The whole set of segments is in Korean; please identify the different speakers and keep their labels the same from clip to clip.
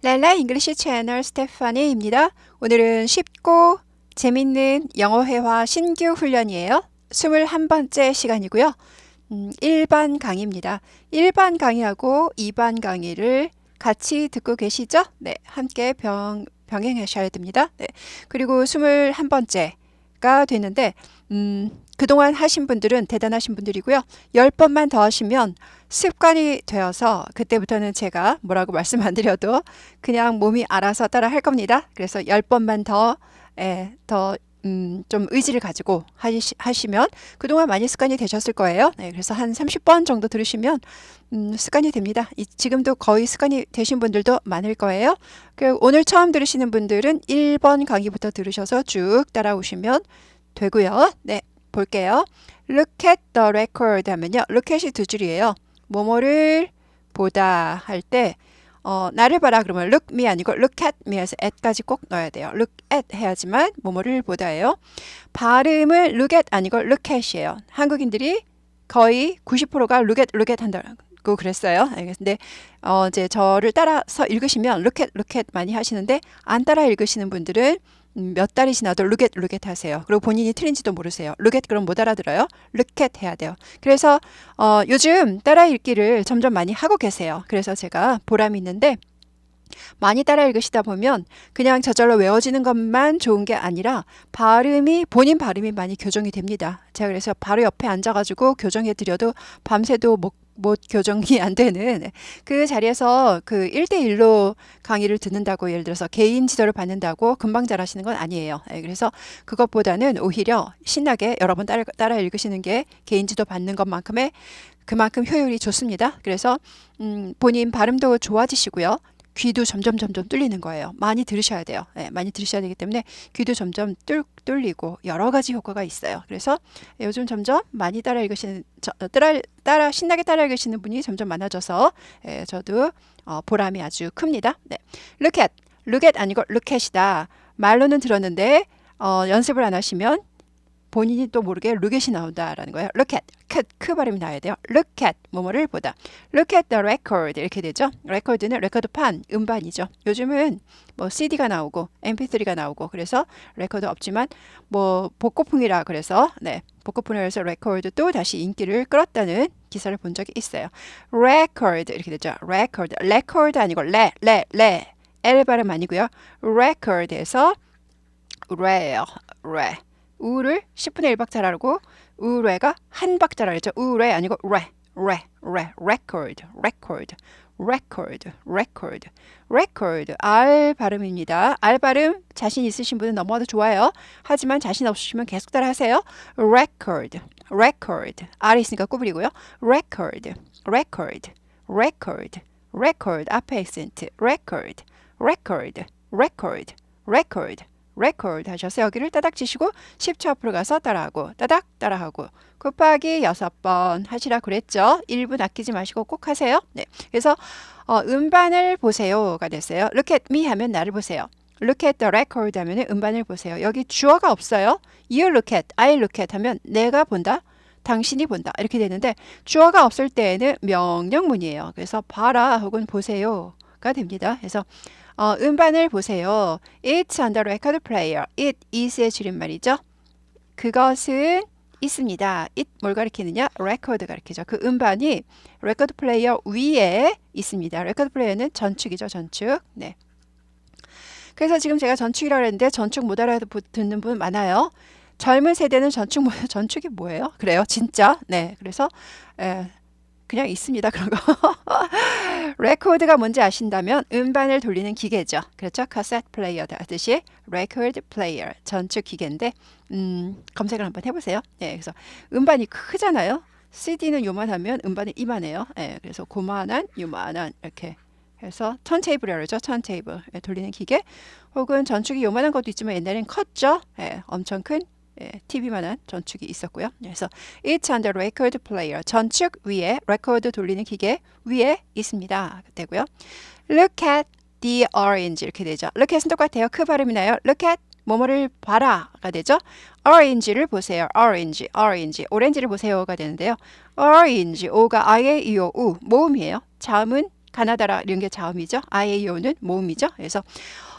Speaker 1: 랄라 잉글리시 채널 스테파니입니다. 오늘은 쉽고 재밌는 영어 회화 신규 훈련이에요. 21번째 시간이고요. 음, 1반 강의입니다. 1반 강의하고 2반 강의를 같이 듣고 계시죠? 네, 함께 병, 병행하셔야 됩니다. 네, 그리고 21번째가 되는데, 음, 그동안 하신 분들은 대단하신 분들이고요. 10번만 더 하시면 습관이 되어서 그때부터는 제가 뭐라고 말씀 안 드려도 그냥 몸이 알아서 따라 할 겁니다. 그래서 10번만 더, 예, 더, 음, 좀 의지를 가지고 하시, 하시면 그동안 많이 습관이 되셨을 거예요. 네, 그래서 한 30번 정도 들으시면 음, 습관이 됩니다. 이, 지금도 거의 습관이 되신 분들도 많을 거예요. 그 오늘 처음 들으시는 분들은 1번 강의부터 들으셔서 쭉 따라오시면 되고요. 네, 볼게요. Look at the record 하면요. look at이 두 줄이에요. 뭐뭐를 보다 할 때 어, 나를 봐라 그러면 look me 아니고 look at me에서 at까지 꼭 넣어야 돼요. look at 해야지만 뭐뭐를 보다예요. 발음을 look at 아니고 look at이에요. 한국인들이 거의 90%가 look at look at 한다고 그랬어요. 근데 어, 이제 저를 따라서 읽으시면 look at look at 많이 하시는데 안 따라 읽으시는 분들은 음, 몇 달이 지나도 루겟 루겟 하세요. 그리고 본인이 틀린지도 모르세요. 루겟 그럼 못 알아들어요. 루켓 해야 돼요. 그래서 어, 요즘 따라 읽기를 점점 많이 하고 계세요. 그래서 제가 보람이 있는데 많이 따라 읽으시다 보면 그냥 저절로 외워지는 것만 좋은 게 아니라 발음이 본인 발음이 많이 교정이 됩니다. 제가 그래서 바로 옆에 앉아가지고 교정해 드려도 밤새도 못, 못 교정이 안 되는 그 자리에서 그 1대1로 강의를 듣는다고 예를 들어서 개인 지도를 받는다고 금방 잘하시는 건 아니에요. 예, 그래서 그것보다는 오히려 신나게 여러 번 따라, 따라 읽으시는 게 개인 지도 받는 것만큼의 그만큼 효율이 좋습니다. 그래서 음, 본인 발음도 좋아지시고요. 귀도 점점 점점 뚫리는 거예요. 많이 들으셔야 돼요. 네, 많이 들으셔야 되기 때문에 귀도 점점 뚫, 뚫리고 여러 가지 효과가 있어요. 그래서 요즘 점점 많이 따라 읽으시는 저, 따라 따라 신나게 따라 읽으시는 분이 점점 많아져서 예, 저도 어, 보람이 아주 큽니다. 네. look at, look at 아니고 look at이다. 말로는 들었는데 어, 연습을 안 하시면 본인이 또 모르게 루겟이 나온다라는 거예요. at, 크, 크 발음이 나야 돼요. at, 뭐뭐를 보다. at the record 이렇게 되죠. 레코드는 레코드판, 음반이죠. 요즘은 뭐 CD가 나오고 MP3가 나오고 그래서 레코드 없지만 뭐 복고풍이라 그래서 네, 복고풍이라서 레코드도 다시 인기를 끌었다는 기사를 본 적이 있어요. record 이렇게 되죠. record, record 아니고 레, 레, 레. L 발음 아니고요. record에서 rare, rare. 우를 10분의 1박자라고 우레가 한 박자라 했죠. 우레 아니고 레, 레, 레, record, record, record, record, record. R 발음입니다. R 발음 자신 있으신 분은 넘어가도 좋아요. 하지만 자신 없으시면 계속 따라 하세요. record, record. R 있으니까 구부리고요. record, record, record, record. 앞에 액센트. record, record, record, record. Record 하셔서 여기를 따닥 치시고 10초 앞으로 가서 따라하고 따닥 따라하고 곱하기 6번 하시라 그랬죠. 1분 아끼지 마시고 꼭 하세요. 네. 그래서 어, 음반을 보세요가 됐어요. look at me 하면 나를 보세요. look at the record 하면 음반을 보세요. 여기 주어가 없어요. you look at, I look at 하면 내가 본다. 당신이 본다. 이렇게 되는데 주어가 없을 때에는 명령문이에요. 그래서 봐라 혹은 보세요가 됩니다. 그래서 어, 음반을 보세요. It's on the record player. It is의 줄임말이죠. 그것은 있습니다. it 뭘 가리키느냐? record 가리키죠. 그 음반이 record player 위에 있습니다. record player는 전축이죠. 전축. 네. 그래서 지금 제가 전축이라고 했는데 전축 못 알아 듣는 분 많아요. 젊은 세대는 전축 뭐 전축이 뭐예요? 그래요, 진짜. 네, 그래서 에, 그냥 있습니다. 그런 거. 레코드가 뭔지 아신다면 음반을 돌리는 기계죠. 그렇죠? 카세트 플레이어 하듯이 레코드 플레이어 전축 기계인데 음, 검색을 한번 해보세요. 네, 그래서 음반이 크잖아요. CD는 요만하면 음반이 이만해요. 네, 그래서 고만한 요만한 이렇게 해서 턴테이블이라고 그러죠. 턴테이블 돌리는 기계 혹은 전축이 요만한 것도 있지만 옛날엔 컸죠. 네, 엄청 큰 예, TV만한 전축이 있었고요. 그래서 it's on the record player. 전축 위에 레코드 돌리는 기계 위에 있습니다. 되고요. Look at the orange 이렇게 되죠. Look at은 똑같아요. 크 발음이 나요. Look at 뭐뭐를 봐라가 되죠. orange를 보세요. orange, orange. 오렌지를 보세요가 되는데요. orange, 오가 아예 이오 우 모음이에요. 자음은 가나다라 이런 게 자음이죠. IAO는 모음이죠. 그래서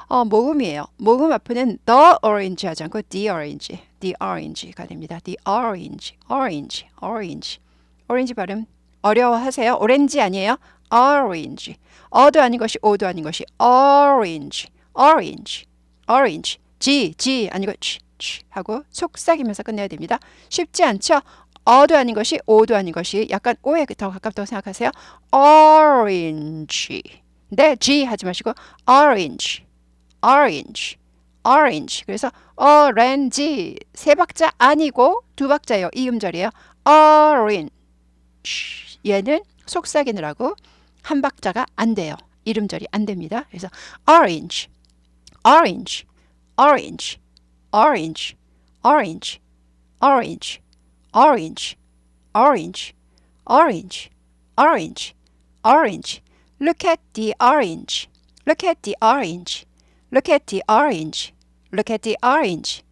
Speaker 1: 어, 모음이에요. 모음 앞에는 the orange 하지 않고 the orange, the orange가 됩니다. the orange, orange, orange. 오렌지 발음 어려워하세요. 오렌지 아니에요. orange. 어도 아닌 것이 오도 아닌 것이 orange, orange, orange. G, G 아니고 G, G 하고 속삭이면서 끝내야 됩니다. 쉽지 않죠? 어도 아닌 것이 오도 아닌 것이 약간 오에 더 가깝다고 생각하세요. orange. 네, G 하지 마시고 orange, orange, orange. 그래서 orange 세 박자 아니고 두 박자예요. 이 음절이에요. orange. 얘는 속삭이느라고 한 박자가 안 돼요. 이름절이 안 됩니다. 그래서 orange, orange, orange, orange, orange, orange, orange, orange, orange, orange, orange. Look at the orange. Look at the orange. Look at the orange. Look at the orange.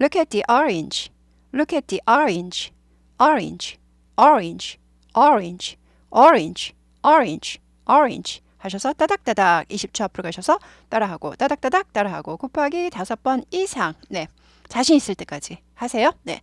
Speaker 1: Look at the orange. Look at the orange. Orange, orange, orange, orange, orange, orange. 하셔서 따닥따닥 20초 앞으로 가셔서 따라하고 따닥따닥 따라하고 곱하기 다섯 번 이상 네 자신 있을 때까지 하세요. 네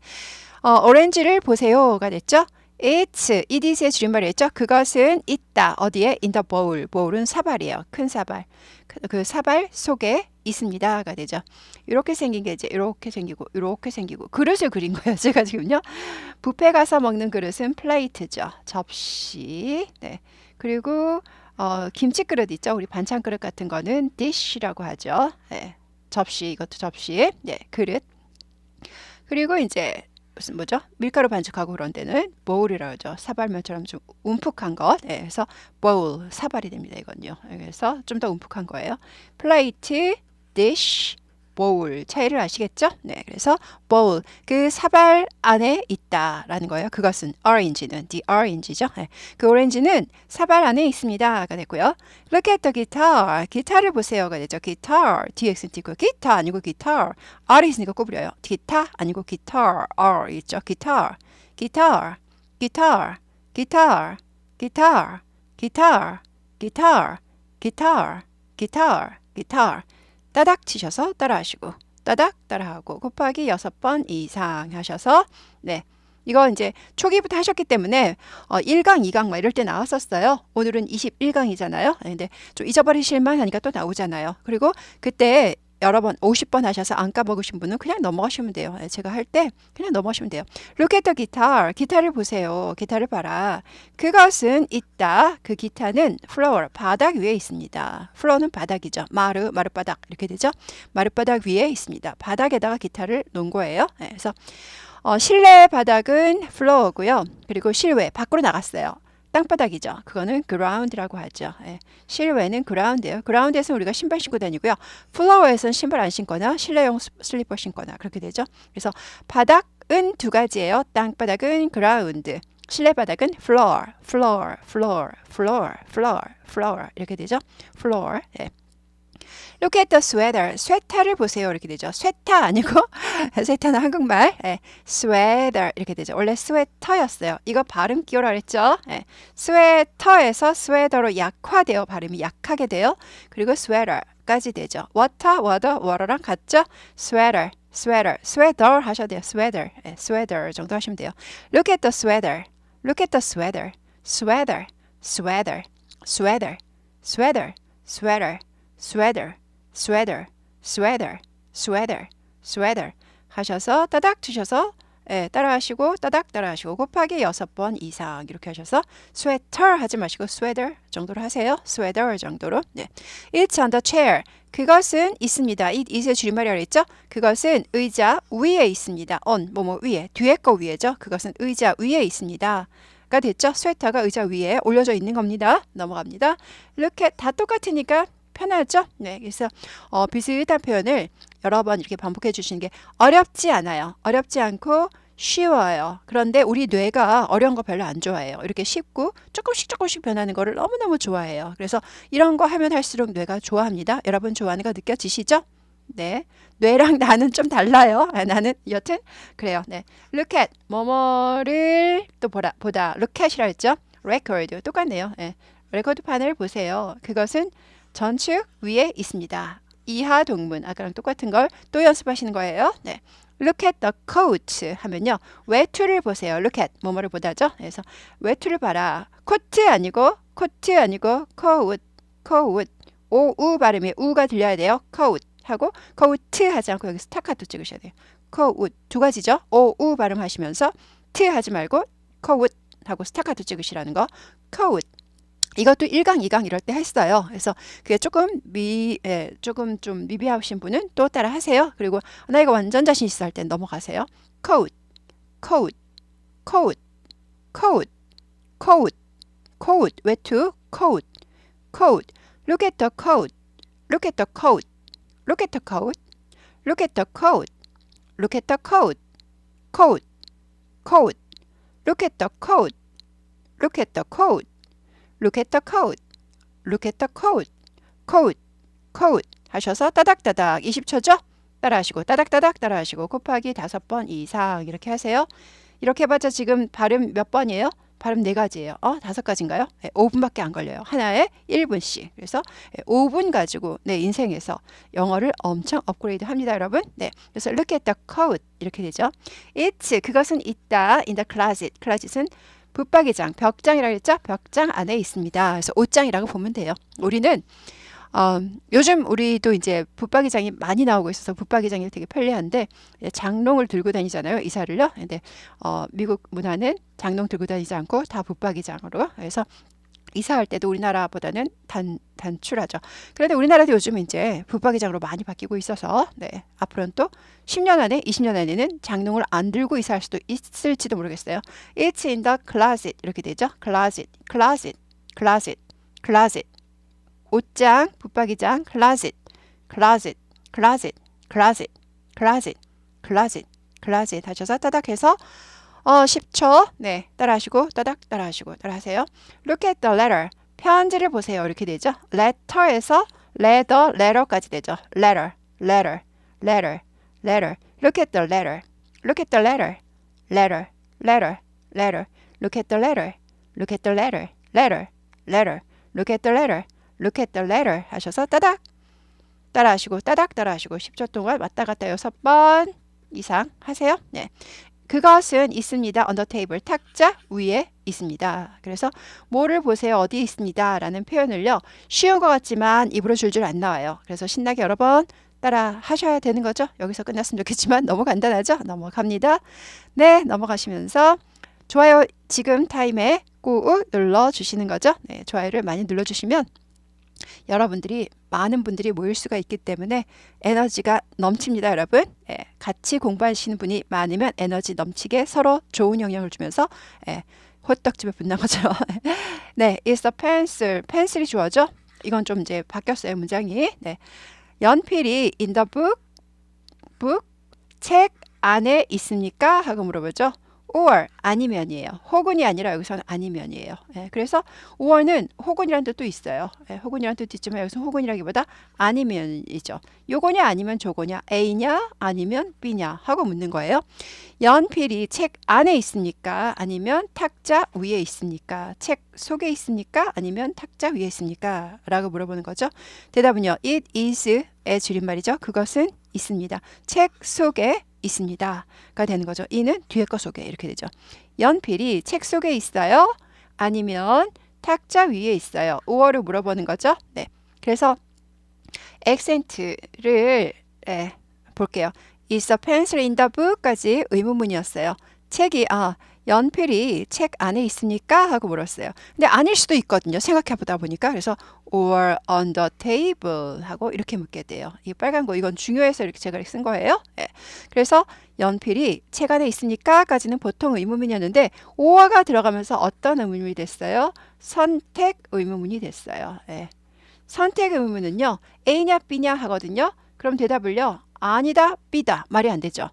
Speaker 1: 어, 오렌지를 보세요가 됐죠. It's eds의 줄임말이었죠. 그것은 있다 어디에 in the bowl bowl은 사발이에요. 큰 사발 그, 그 사발 속에 있습니다가 되죠. 이렇게 생긴 게 이제 이렇게 생기고 이렇게 생기고 그릇을 그린 거예요. 제가 지금요. 뷔페 가서 먹는 그릇은 플레이트죠. 접시. 네. 그리고 어, 김치 그릇 있죠. 우리 반찬 그릇 같은 거는 dish라고 하죠. 네. 접시 이것도 접시. 네, 그릇. 그리고 이제 무슨 뭐죠? 밀가루 반죽하고 그런 데는 보울이라고 하죠. 사발면처럼 좀 움푹한 것. 네, 그래서 보울 사발이 됩니다. 이건요. 그래서 좀 더 움푹한 거예요. 플레이트, dish, bowl 차이를 아시겠죠? 네, 그래서 bowl 그 사발 안에 있다라는 거예요. 그것은 orange는 the orange죠. 네, 그 오렌지는 사발 안에 있습니다가 됐고요. Look at the guitar 기타를 보세요가 되죠. guitar dx 띄고 기타 아니고 guitar r 있으니까 꼬부려요. 기타 아니고 guitar r 있죠. guitar guitar guitar guitar guitar guitar guitar guitar guitar guitar 따닥 치셔서 따라하시고 따닥 따라하고 곱하기 여섯 번 이상 하셔서 네 이거 이제 초기부터 하셨기 때문에 어 1강, 2강 막 이럴 때 나왔었어요. 오늘은 21강이잖아요. 근데 좀 잊어버리실만 하니까 또 나오잖아요. 그리고 그때 여러 번 50번 하셔서 안 까먹으신 분은 그냥 넘어가시면 돼요. 예, 제가 할 때 그냥 넘어가시면 돼요. Look at the guitar. 기타를 보세요. 기타를 봐라. 그것은 있다. 그 기타는 floor 바닥 위에 있습니다. floor는 바닥이죠. 마르 마룻바닥 이렇게 되죠. 마룻바닥 위에 있습니다. 바닥에다가 기타를 놓은 거예요. 네, 그래서 어, 실내 바닥은 floor고요. 그리고 실외 밖으로 나갔어요. 땅바닥이죠. 그거는 ground라고 하죠. 예. 실외는 ground예요. ground에서 우리가 신발 신고 다니고요. 플로어에서는 신발 안 신거나 실내용 슬리퍼 신거나 그렇게 되죠. 그래서 바닥은 두 가지예요. 땅바닥은 ground, 실내 바닥은 floor, floor, floor, floor, floor, floor 이렇게 되죠. floor. 예. Look at the sweater. 스웨터를 보세요. 이렇게 되죠. 스웨터 아니고 스웨터는 한국말. 예. sweater 이렇게 되죠. 원래 스웨터였어요. 이거 발음 끼워라 그랬죠. 예. 스웨터에서 스웨더로 약화돼요. 발음이 약하게 돼요. 그리고 sweater까지 되죠. water, water, water랑 같죠? sweater, sweater, sweater 하셔야 돼요. sweater, 예. sweater 정도 하시면 돼요. Look at the sweater. Look at the sweater. sweater, sweater, sweater, sweater, sweater, sweater, sweater, sweater, sweater, sweater 하셔서 따닥 치셔서 예, 따라하시고 따닥 따라하시고 곱하기 여섯 번 이상 이렇게 하셔서 sweater 하지 마시고 sweater 정도로 하세요. sweater 정도로. 네. It's on the chair. 그것은 있습니다. it is의 줄임말이라고 했죠? 그것은 의자 위에 있습니다. on 뭐뭐 위에 뒤에 거 위에죠. 그것은 의자 위에 있습니다. 가 됐죠? 스웨터가 의자 위에 올려져 있는 겁니다. 넘어갑니다. 이렇게 다 똑같으니까 편하죠? 네, 그래서 어, 비슷한 표현을 여러 번 이렇게 반복해 주시는 게 어렵지 않아요. 어렵지 않고 쉬워요. 그런데 우리 뇌가 어려운 거 별로 안 좋아해요. 이렇게 쉽고 조금씩 조금씩 변하는 거를 너무너무 좋아해요. 그래서 이런 거 하면 할수록 뇌가 좋아합니다. 여러분 좋아하는 거 느껴지시죠? 네. 뇌랑 나는 좀 달라요. 아, 나는 여튼 그래요. 네. look at 뭐뭐를 또 보라 보다 look at이라 했죠. record 똑같네요. 네. 레코드판을 보세요. 그것은 전축 위에 있습니다. 이하 동문 아까랑 똑같은 걸 또 연습하시는 거예요. 네. Look at the coat 하면요. 외투를 보세요. Look at 뭐뭐를 보다죠. 그래서 외투를 봐라. 코트 아니고 코트 아니고 coat coat 오우 발음이 우가 들려야 돼요. coat 하고 coat 하지 않고 여기 스타카토 찍으셔야 돼요. coat 두 가지죠. 오우 발음하시면서 트 하지 말고 coat 하고 스타카토 찍으시라는 거. coat 이것도 1강, 2강 이럴 때 했어요. 그래서 그게 조금 미, 예, 조금 좀 미비하신 분은 또 따라 하세요. 그리고 나 이거 완전 자신 있어 할 땐 넘어가세요. coat, coat, coat, coat, coat, coat, 외투, coat, coat. Look at the coat, look at the coat, look at the coat, look at the coat, look at the coat, coat, coat, look at the coat, look at the coat. Look at the coat. Look at the coat. coat. coat 하셔서 따닥따닥 20초죠? 따라하시고 따닥따닥 따라하시고 곱하기 다섯 번 이상 이렇게 하세요. 이렇게 해봤자 지금 발음 몇 번이에요? 발음 네 가지예요. 어? 다섯 가지인가요? 네, 5분밖에 안 걸려요. 하나에 1분씩. 그래서 5분 가지고 내 인생에서 영어를 엄청 업그레이드 합니다, 여러분. 네. 그래서 look at the coat 이렇게 되죠. It's 그것은 있다 in the closet. closet은 붙박이장, 벽장이라고 했죠? 벽장 안에 있습니다. 그래서 옷장이라고 보면 돼요. 우리는 어, 요즘 우리도 이제 붙박이장이 많이 나오고 있어서 붙박이장이 되게 편리한데 장롱을 들고 다니잖아요 이사를요. 근데 어, 미국 문화는 장롱 들고 다니지 않고 다 붙박이장으로 그래서 이사할 때도 우리나라보다는 단, 단출하죠. 그런데 우리나라도 요즘 이제 붙박이장으로 많이 바뀌고 있어서 네, 앞으로는 또 10년 안에 20년 안에는 장롱을 안 들고 이사할 수도 있을지도 모르겠어요. It's in the closet 이렇게 되죠. closet, closet, closet, closet. 옷장, 붙박이장, closet, closet, closet, closet, closet, closet, closet 하셔서 따닥해서 어, 10초. 네. 따라하시고 따닥 따라하시고 따라하세요. Look at the letter. 편지를 보세요. 이렇게 되죠. letter에서 letter, letter까지 되죠. letter, letter, letter, letter. Look at the letter. Look at the letter. letter, letter, letter. Look at the letter. Look at the letter. letter, letter. Look at the letter. Look at the letter 하셔서 따닥 따라하시고 따닥 따라하시고 10초 동안 왔다 갔다 여섯 번 이상 하세요. 네. 그것은 있습니다. 언더 테이블 탁자 위에 있습니다. 그래서 뭐를 보세요. 어디 있습니다. 라는 표현을요. 쉬운 것 같지만 입으로 줄줄 안 나와요. 그래서 신나게 여러 번 따라 하셔야 되는 거죠. 여기서 끝났으면 좋겠지만 너무 간단하죠. 넘어갑니다. 네, 넘어가시면서 좋아요 지금 타임에 꾹 눌러 주시는 거죠. 네, 좋아요를 많이 눌러 주시면 여러분들이 많은 분들이 모일 수가 있기 때문에 에너지가 넘칩니다, 여러분. 예, 같이 공부하시는 분이 많으면 에너지 넘치게 서로 좋은 영향을 주면서 예, 호떡집에 붙는 것처럼. 네, it's a pencil. 펜슬이 주어져. 이건 좀 이제 바뀌었어요, 문장이. 네. 연필이 in the book, book, 책 안에 있습니까? 하고 물어보죠. Or 아니면이에요. 혹은이 아니라 여기서는 아니면이에요. 예, 그래서 or는 혹은이라는 뜻도 있어요. 예, 혹은이라는 뜻 있지만 여기서 혹은이라기보다 아니면이죠. 요거냐 아니면 저거냐 A냐 아니면 B냐 하고 묻는 거예요. 연필이 책 안에 있습니까? 아니면 탁자 위에 있습니까? 책 속에 있습니까? 아니면 탁자 위에 있습니까? 라고 물어보는 거죠. 대답은요. It is의 줄임말이죠. 그것은 있습니다. 책 속에 있습니다.가 되는 거죠. 이는 뒤에 거 속에 이렇게 되죠. 연필이 책 속에 있어요? 아니면 탁자 위에 있어요? 5월을 물어보는 거죠. 네. 그래서 액센트를 네, 볼게요. Is a pencil in the book까지 의문문이었어요. 책이 아 연필이 책 안에 있습니까? 하고 물었어요. 근데 아닐 수도 있거든요. 생각해 보다 보니까 그래서 or on the table 하고 이렇게 묻게 돼요. 이 빨간 거 이건 중요해서 이렇게 제가 쓴 거예요. 네. 그래서 연필이 책 안에 있습니까?까지는 보통 의문문이었는데 or가 들어가면서 어떤 의문문이 됐어요? 선택 의문문이 됐어요. 네. 선택 의문문은요. A냐 B냐 하거든요. 그럼 대답을요. 아니다 B다 말이 안 되죠.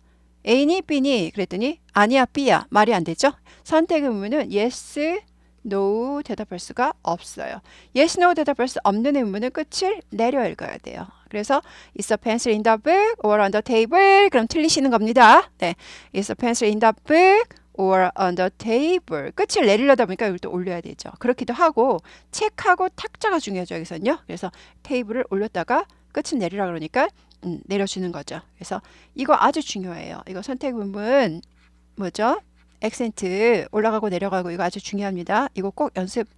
Speaker 1: A니 B니 그랬더니 아니야 B야 말이 안 되죠. 선택 의문은 yes, no 대답할 수가 없어요. yes, no 대답할 수 없는 의문은 끝을 내려 읽어야 돼요. 그래서 is a pencil in the book or on the table 그럼 틀리시는 겁니다. 네, is a pencil in the book or on the table. 끝을 내리려다 보니까 이걸 또 올려야 되죠. 그렇기도 하고 책하고 탁자가 중요하죠. 여기서는요. 그래서 테이블을 올렸다가 끝은 내리라 그러니까 음, 내려주는 거죠. 그래서 이거 아주 중요해요. 이거 선택 부분 뭐죠? 액센트 올라가고 내려가고 이거 아주 중요합니다. 이거 꼭 연습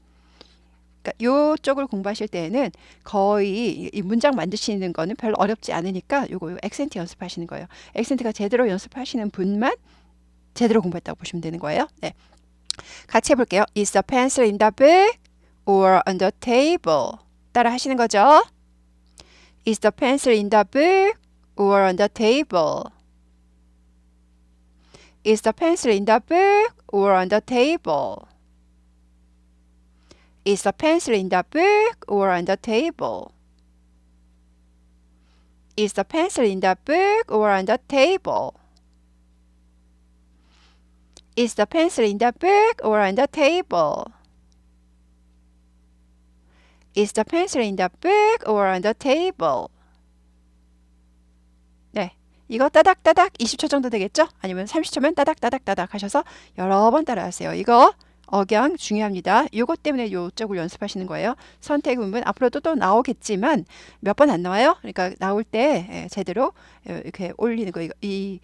Speaker 1: 그러니까 요쪽을 공부하실 때에는 거의 이 문장 만드시는 거는 별로 어렵지 않으니까 요거 요 액센트 연습하시는 거예요. 액센트가 제대로 연습하시는 분만 제대로 공부했다고 보시면 되는 거예요. 네. 같이 해볼게요. Is the pencil in the book or on the table? 따라 하시는 거죠. Is the pencil in the book or on the table? Is the pencil in the book or on the table? Is the pencil in the book or on the table? Is the pencil in the book or on the table? Is the pencil in the book or on the table? Is the pencil in the book or on the table? 네. 이거 따닥따닥 20초 정도 되겠죠? 아니면 30초면 따닥따닥따닥 하셔서 여러 번 따라하세요. 이거 억양 중요합니다. 이것 때문에 이쪽을 연습하시는 거예요. 선택 부분 앞으로도 또 나오겠지만 몇 번 안 나와요. 그러니까 나올 때 예, 제대로 예, 이렇게 올리는 거. 이 이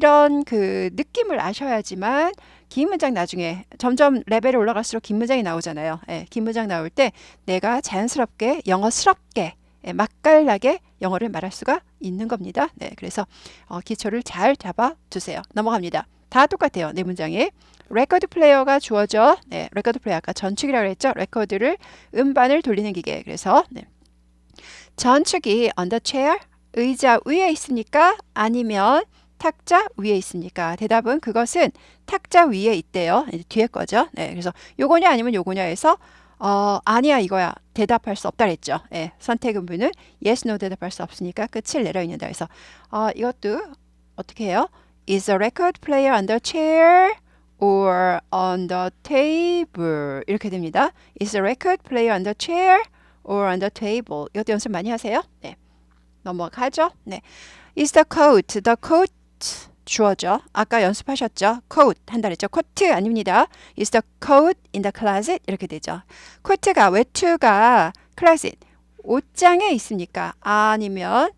Speaker 1: 런 그 느낌을 아셔야지만 긴 문장 나중에 점점 레벨이 올라갈수록 긴 문장이 나오잖아요. 예, 긴 문장 나올 때 내가 자연스럽게 영어스럽게 예, 맛깔나게 영어를 말할 수가 있는 겁니다. 네, 그래서 어, 기초를 잘 잡아 두세요. 넘어갑니다. 다 똑같아요. 네 문장에 레코드 플레이어가 주어져. 네, 레코드 플레이어 아까 전축이라고 했죠. 레코드를 음반을 돌리는 기계. 그래서 네. 전축이 on the chair 의자 위에 있습니까? 아니면 탁자 위에 있습니까? 대답은 그것은 탁자 위에 있대요. 뒤에 거죠. 네, 그래서 요거냐 아니면 요거냐 해서 어, 아니야 이거야 대답할 수 없다 그랬죠. 예, 선택 음부는 yes, no 대답할 수 없으니까 끝을 내려 있는다. 그래서 어, 이것도 어떻게 해요? Is the record player on the chair or on the table? 이렇게 됩니다. Is the record player on the chair or on the table? 이것도 연습 많이 하세요. 네, 넘어가죠. 네, Is the coat the coat 주어죠. 아까 연습하셨죠? coat 한다 그랬죠. 코트 아닙니다. Is the coat in the closet? 이렇게 되죠. 코트가 외투가 closet 옷장에 있습니까? 아니면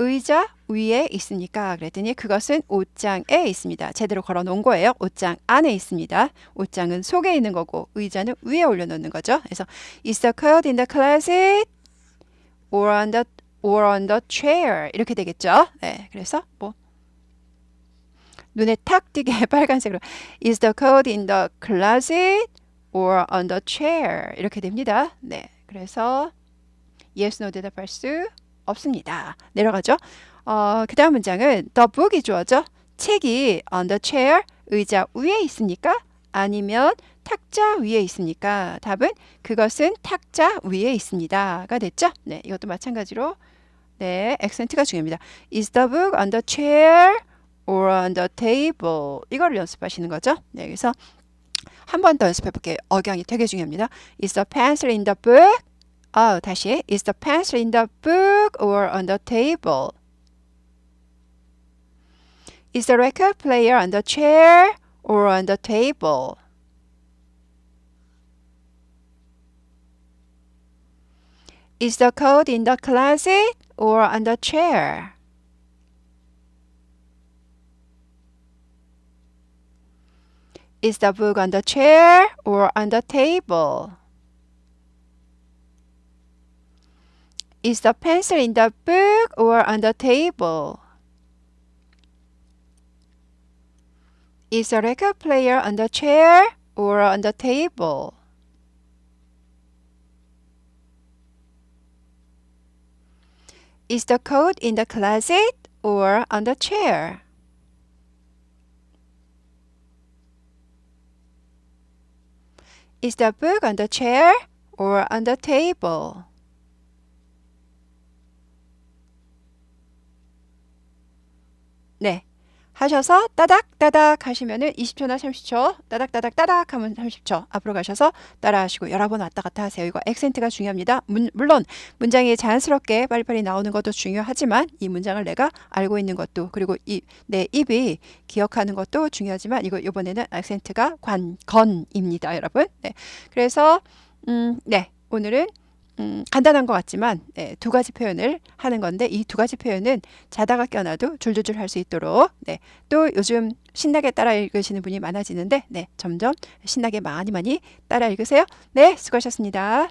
Speaker 1: 의자 위에 있습니까? 그랬더니 그것은 옷장에 있습니다. 제대로 걸어 놓은 거예요. 옷장 안에 있습니다. 옷장은 속에 있는 거고 의자는 위에 올려 놓는 거죠. 그래서 is the coat in the closet or on the or on the chair 이렇게 되겠죠. 네. 그래서 뭐 눈에 탁 띄게 빨간색으로 Is the coat in the closet or on the chair? 이렇게 됩니다. 네, 그래서 yes, no 대답할 수 없습니다. 내려가죠. 어, 그 다음 문장은 the book이 주어져. 책이 on the chair, 의자 위에 있습니까? 아니면 탁자 위에 있습니까? 답은 그것은 탁자 위에 있습니다가 됐죠? 네, 이것도 마찬가지로 네, 액센트가 중요합니다. Is the book on the chair or on the table 이거를 연습하시는 거죠. 네, 그래서 한 번 더 연습해 볼게요. 억양이 되게 중요합니다. Is the pencil in the book? 아, 다시 Is the pencil in the book or on the table? Is the record player on the chair or on the table? Is the coat in the closet or on the chair? Is the book on the chair or on the table? Is the pencil in the book or on the table? Is the record player on the chair or on the table? Is the coat in the closet or on the chair? Is the book on the chair or on the table? 하셔서 따닥 따닥 하시면은 20초나 30초 따닥 따닥 따닥 하면 30초 앞으로 가셔서 따라 하시고 여러 번 왔다 갔다 하세요. 이거 액센트가 중요합니다. 문, 물론 문장이 자연스럽게 빨리빨리 나오는 것도 중요하지만 이 문장을 내가 알고 있는 것도 그리고 이 내 입이 기억하는 것도 중요하지만 이거 이번에는 액센트가 관 건입니다, 여러분. 네. 그래서 음, 네. 오늘은 음, 간단한 것 같지만 네, 두 가지 표현을 하는 건데 이 두 가지 표현은 자다가 껴놔도 줄줄줄 할 수 있도록 네, 또 요즘 신나게 따라 읽으시는 분이 많아지는데 네, 점점 신나게 많이 많이 따라 읽으세요. 네, 수고하셨습니다.